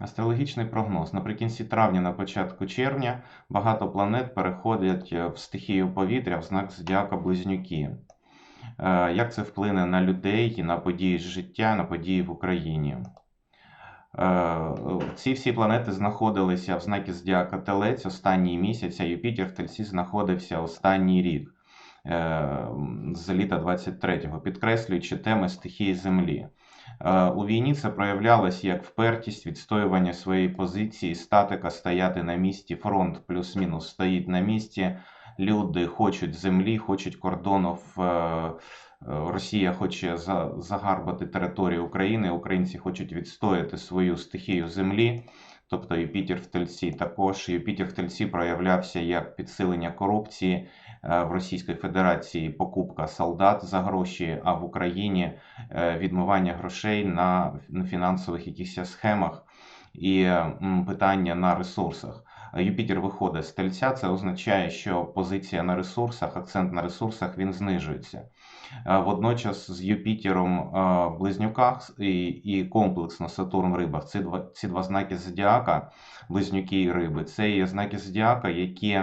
Астрологічний прогноз. Наприкінці травня, на початку червня, багато планет переходять е, в стихію повітря в знак зодіака Близнюки. Е, Як це вплине на людей, на події життя, на події в Україні? Е, Ці всі планети знаходилися в знакі зодіака Телець останній місяць, а Юпітер в Тельці знаходився останній рік з літа 23-го, підкреслюючи теми стихії Землі. Е, У війні це проявлялось як впертість, відстоювання своєї позиції, статика, стояти на місці, фронт плюс-мінус стоїть на місці. Люди хочуть землі, хочуть кордонів. е, е, Росія хоче за- загарбати територію України, українці хочуть відстояти свою стихію землі. Тобто Юпітер в Тельці також Юпітер в Тельці проявлявся як підсилення корупції е, в Російській Федерації, покупка солдат за гроші, а в Україні е, відмивання грошей на на фінансових якихось схемах і питання на ресурсах. Юпітер виходить з тельця, це означає, що позиція на ресурсах, акцент на ресурсах він знижується. Е, Водночас з Юпітером е, в близнюках і, і комплексно Сатурн в рибах ці два, ці два знаки зодіака, близнюки і риби, це є знаки зодіака, які,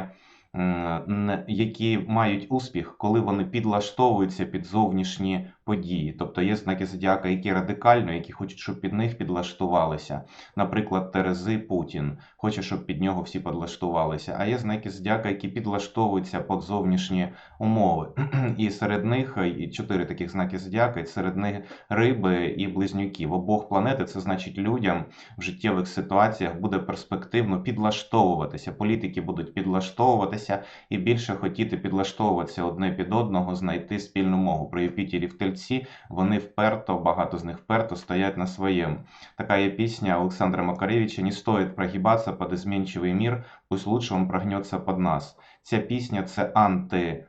які мають успіх, коли вони підлаштовуються під зовнішні події. Тобто є знаки зодіака, які радикально, які хочуть, щоб під них підлаштувалися. Наприклад, Терези Путін хоче, щоб під нього всі підлаштувалися. А є знаки зодіака, які підлаштовуються під зовнішні умови. І серед них е, і чотири таких знаки зодіака, і серед них риби і близнюки. В обох планети це значить людям в життєвих ситуаціях буде перспективно підлаштовуватися. Політики будуть підлаштовуватися і більше хотіти підлаштовуватися одне під одного, знайти спільну мову. При Юпітері в Тельці вони вперто, багато з них вперто стоять на своєму. Така є пісня Олександра Макаревича «Не стоїть прогибатися під изменчивый мір, пусть лучше він прогнеться під нас». Ця пісня це анти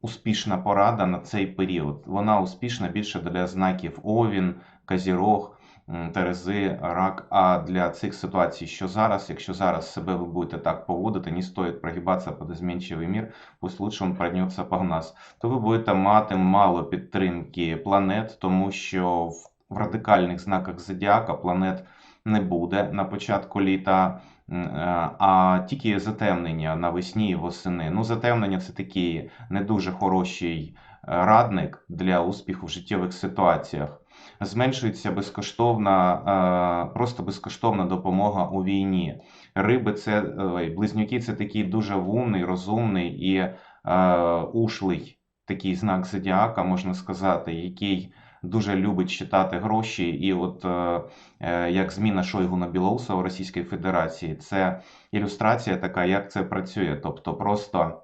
успішна порада на цей період. Вона успішна більше для знаків Овін, Казірог, Терези, Рак. А для цих ситуацій, що зараз, якщо зараз себе ви будете так поводити, не стоїть прогибатися під змінчивий мір, пусть лучше он прогнеться по нас, то ви будете мати мало підтримки планет, тому що в, в радикальних знаках зодіака планет не буде на початку літа. Е, А тільки затемнення навесні і восени. Ну, затемнення це такий не дуже хороший е, радник для успіху в життєвих ситуаціях. Зменшується безкоштовна, е, просто безкоштовна допомога у війні. Риби це близнюки це такий дуже вумний, розумний і е, ушлий такий знак зодіака, можна сказати, який дуже любить читати гроші. І от е, як зміна Шойгу на Білоуса у Російській Федерації, це ілюстрація така, як це працює. Тобто просто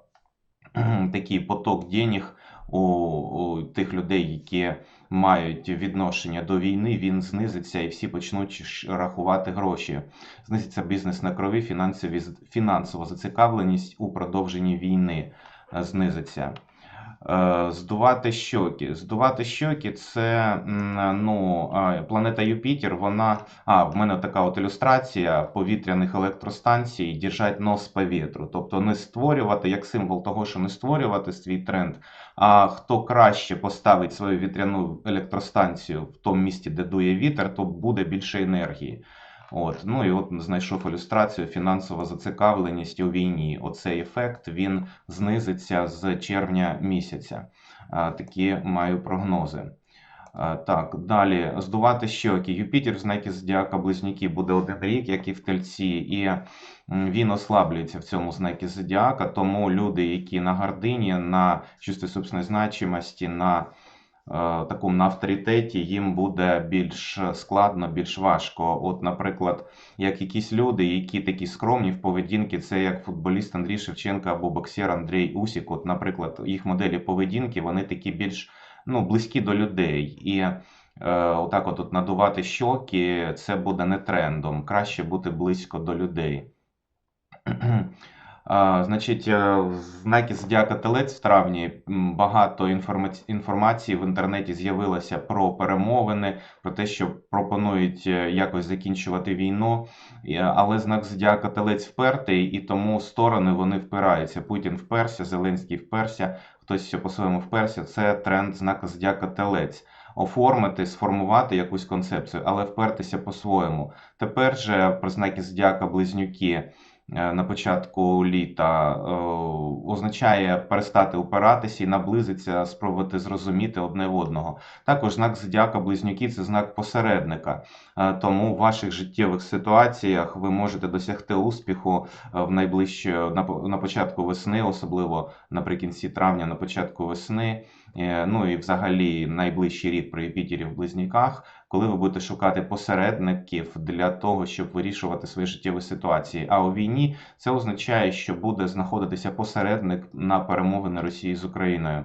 такий поток денег у, у тих людей, які мають відношення до війни, він знизиться і всі почнуть рахувати гроші. Знизиться бізнес на крові, фінансові, фінансова зацікавленість у продовженні війни знизиться. Е, Здувати щоки. Здувати щоки це ну, планета Юпітер. Вона. А, в мене така от ілюстрація повітряних електростанцій держать нос по вітру. Тобто не створювати як символ того, що не створювати свій тренд. А хто краще поставить свою вітряну електростанцію в тому місці, де дує вітер, то буде більше енергії. От, ну і от знайшов ілюстрацію фінансова зацікавленість у війні. Оцей ефект він знизиться з червня місяця. Такі маю прогнози. Так, далі здувати щоки. Юпітер в знакі зодіака Близнюки буде один рік, як і в Тельці, і він ослаблюється в цьому знакі зодіака. Тому люди, які на гордині, на чувстві собственної значимості, на такому на авторитеті, їм буде більш складно, більш важко. От, наприклад, як якісь люди, які такі скромні в поведінці, це як футболіст Андрій Шевченко або боксер Андрій Усік. От, наприклад, їх моделі поведінки, вони такі більш ну, близькі до людей. І е, отак от, от надувати щоки, це буде не трендом. Краще бути близько до людей. Значить, е, в Зодіака Телець в травні багато інформаці- інформації в інтернеті з'явилося про перемовини, про те, що пропонують е, якось закінчувати війну. Е, Але знак Зодіака Телець впертий, і тому сторони вони впираються. Путін вперся, Зеленський вперся, хтось по-своєму вперся. Це тренд знака Зодіака Телець. оформити, сформувати якусь концепцію, але впертися по-своєму. Тепер же про знаки зодіака близнюки на початку літа е, означає перестати упиратися і наблизитися, спробувати зрозуміти одне одного. Також знак зодіака близнюки це знак посередника. Е, Тому в ваших життєвих ситуаціях ви можете досягти успіху е, в найближче на, початку весни, особливо наприкінці травня, на початку весни. Е, Ну і взагалі найближчий рік при Юпітері в близнюках, коли ви будете шукати посередників для того, щоб вирішувати свої життєві ситуації. А у війні це означає, що буде знаходитися посередник на перемовини Росії з Україною.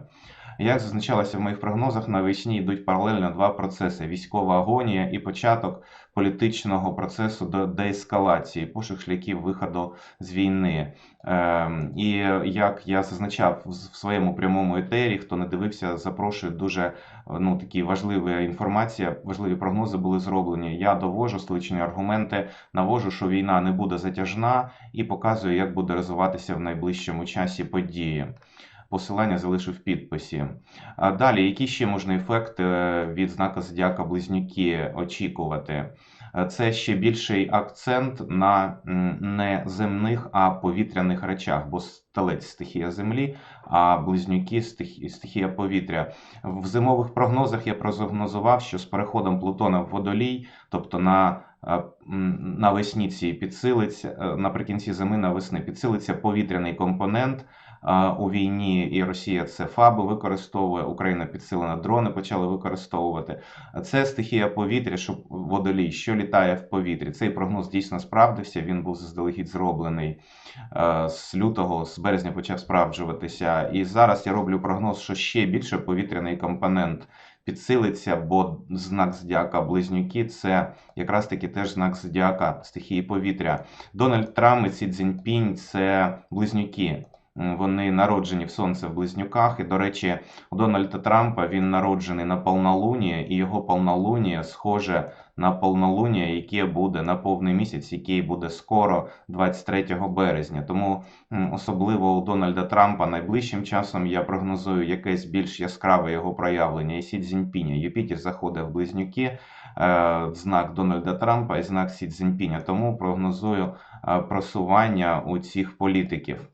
Як зазначалося в моїх прогнозах, навесні йдуть паралельно два процеси: військова агонія і початок політичного процесу до деескалації, пошук шляхів виходу з війни. Ем, І як я зазначав в своєму прямому етері, хто не дивився, запрошую дуже ну, такі важливі інформація, важливі прогнози були зроблені. Я довожу столичні аргументи, навожу, що війна не буде затяжна, і показую, як буде розвиватися в найближчому часі події. Посилання залишу в підписі. А далі, які ще можна ефекти е, від знака Зодіака Близнюки очікувати? Е, Це ще більший акцент на не земних, а повітряних речах, бо стелець стихія землі, а близнюки стихія повітря. В зимових прогнозах я прогнозував, що з переходом Плутона в водолій, тобто на е, навесні ці підсилиться, наприкінці зими навесни підсилиться повітряний компонент. У війні і Росія це ФАБи використовує, Україна підсилена дрони почали використовувати. Це стихія повітря, що водолій, що літає в повітрі. Цей прогноз дійсно справдився. Він був заздалегідь зроблений е, з лютого, з березня почав справджуватися. І зараз я роблю прогноз, що ще більше повітряний компонент підсилиться, бо знак зодіака близнюки це якраз таки теж знак зодіака стихії повітря. Дональд Трамп і Сі Цзіньпінь – це близнюки. Вони народжені в сонце в близнюках. І, до речі, у Дональда Трампа він народжений на повнолунні, і його повнолуння схоже на повнолуння, яке буде на повний місяць, який буде скоро, 23 березня. Тому особливо у Дональда Трампа найближчим часом я прогнозую якесь більш яскраве його проявлення. І Сі Цзіньпіня. Юпітер заходить в близнюки, е, знак Дональда Трампа і знак Сі Цзіньпіня. Тому прогнозую е, просування у цих політиків.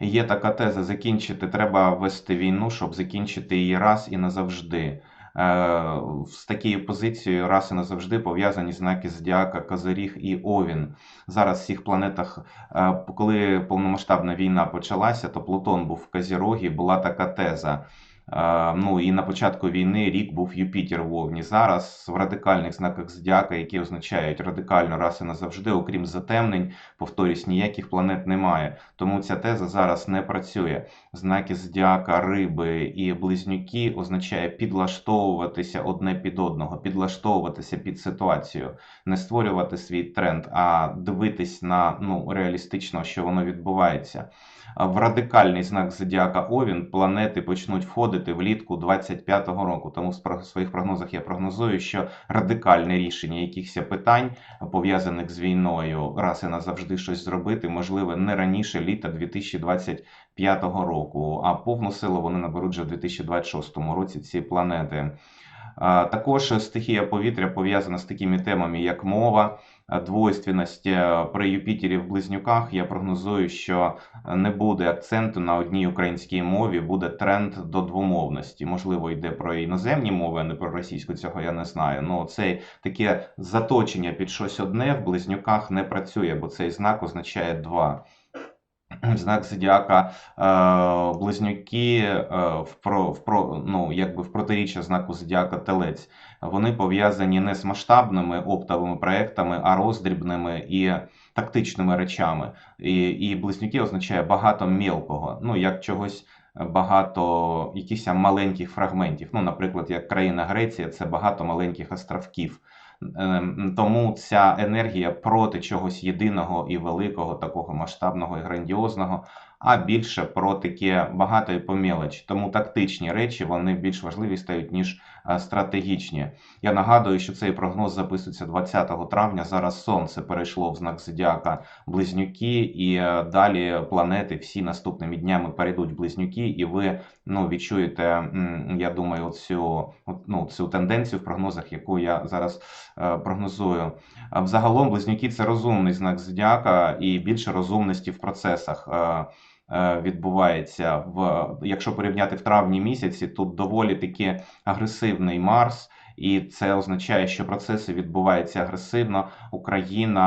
Є така теза: закінчити треба вести війну, щоб закінчити її раз і назавжди. Е, З такою позицією раз і назавжди пов'язані знаки Зодіака, Козиріг і Овін. Зараз в всіх планетах, е, коли повномасштабна війна почалася, то Плутон був в Казірогі, була така теза. Ну і на початку війни рік був Юпітер в Овні. Зараз в радикальних знаках Зодіака, які означають радикально раз і назавжди, окрім затемнень, повторюсь, ніяких планет немає. Тому ця теза зараз не працює. Знаки Зодіака, риби і близнюки означає підлаштовуватися одне під одного, підлаштовуватися під ситуацію, не створювати свій тренд, а дивитись на ну реалістично, що воно відбувається. В радикальний знак Зодіака Овін планети почнуть входити влітку 25-го року. Тому в своїх прогнозах я прогнозую, що радикальне рішення якихось питань, пов'язаних з війною, раз і назавжди щось зробити, можливе не раніше літа 2025 року, а повну силу вони наберуть вже в 2026 році ці планети. Також стихія повітря пов'язана з такими темами, як мова, а, двойственність е, при Юпітері в близнюках. Я прогнозую, що не буде акценту на одній українській мові, буде тренд до двомовності. Можливо, йде про іноземні мови, а не про російську. Цього я не знаю. Ну це таке заточення під щось одне в близнюках не працює, бо цей знак означає два. Знак зодіака е, близнюки е, в про, в про, ну, якби в протиріччя знаку зодіака телець. Вони пов'язані не з масштабними оптовими проектами, а роздрібними і тактичними речами. І, і близнюки означає багато мілкого, ну як чогось багато якихось маленьких фрагментів. Ну, наприклад, як країна Греція, це багато маленьких островків. Ем, Тому ця енергія проти чогось єдиного і великого, такого масштабного і грандіозного. А більше про таке багато і по. Тому тактичні речі вони більш важливі стають, ніж е, стратегічні. Я нагадую, що цей прогноз записується 20 травня. Зараз сонце перейшло в знак зодіака Близнюки, і е, далі планети всі наступними днями перейдуть Близнюки, і ви ну, відчуєте, я думаю, цю, ну, цю тенденцію в прогнозах, яку я зараз е, прогнозую. Взагалом, близнюки це розумний знак зодіака і більше розумності в процесах. Е, Відбувається в якщо порівняти в травні місяці, тут доволі таки агресивний Марс, і це означає, що процеси відбуваються агресивно. Україна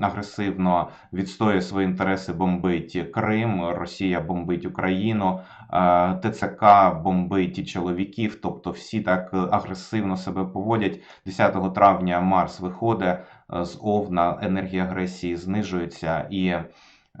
агресивно відстоює свої інтереси, бомбить Крим, Росія бомбить Україну, е, ТЦК бомбить чоловіків. Тобто всі так агресивно себе поводять. 10 травня Марс виходить е, з Овна, енергія агресії знижується і.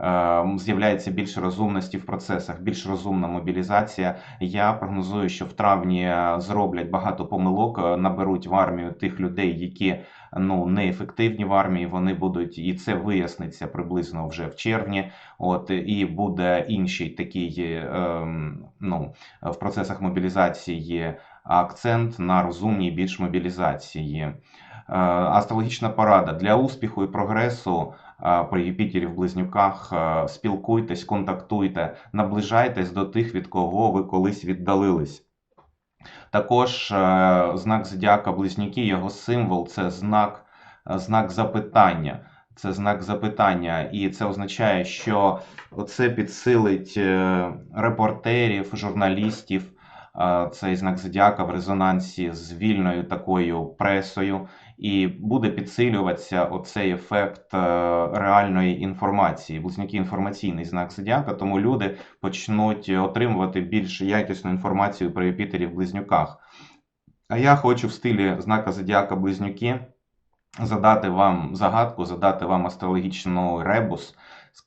Е, З'являється більше розумності в процесах, більш розумна мобілізація. Я прогнозую, що в травні е, зроблять багато помилок, е, наберуть в армію тих людей, які ну неефективні в армії. Вони будуть, і це виясниться приблизно вже в червні. От і буде інший такий ем, ну в процесах мобілізації акцент на розумній більш мобілізації. Е, Астрологічна порада для успіху і прогресу е, при Юпітері в близнюках. е, Спілкуйтесь, контактуйте, наближайтесь до тих, від кого ви колись віддалились. Також е, знак зодіака Близнюки, його символ це знак, е, знак запитання. Це знак запитання, і це означає, що це підсилить е, репортерів, журналістів. е, Цей знак зодіака в резонансі з вільною такою пресою, і буде підсилюватися оцей ефект е, реальної інформації. Близнюки інформаційний знак зодіака, тому люди почнуть отримувати більш якісну інформацію про Юпітері в близнюках. А я хочу в стилі знака зодіака Близнюки задати вам загадку, задати вам астрологічну ребус.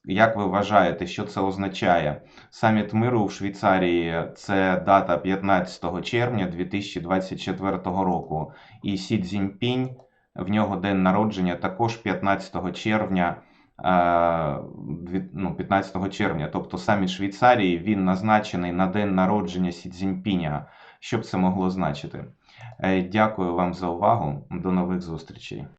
Як ви вважаєте, що це означає? Саміт миру в Швейцарії це дата 15 червня 2024 року. І Сі Цзіньпінь, в нього день народження також 15 червня. е, дві- ну, 15 червня, тобто саміт Швейцарії, він назначений на день народження Сі Цзіньпіня. Що б це могло значити? Е, Дякую вам за увагу. До нових зустрічей.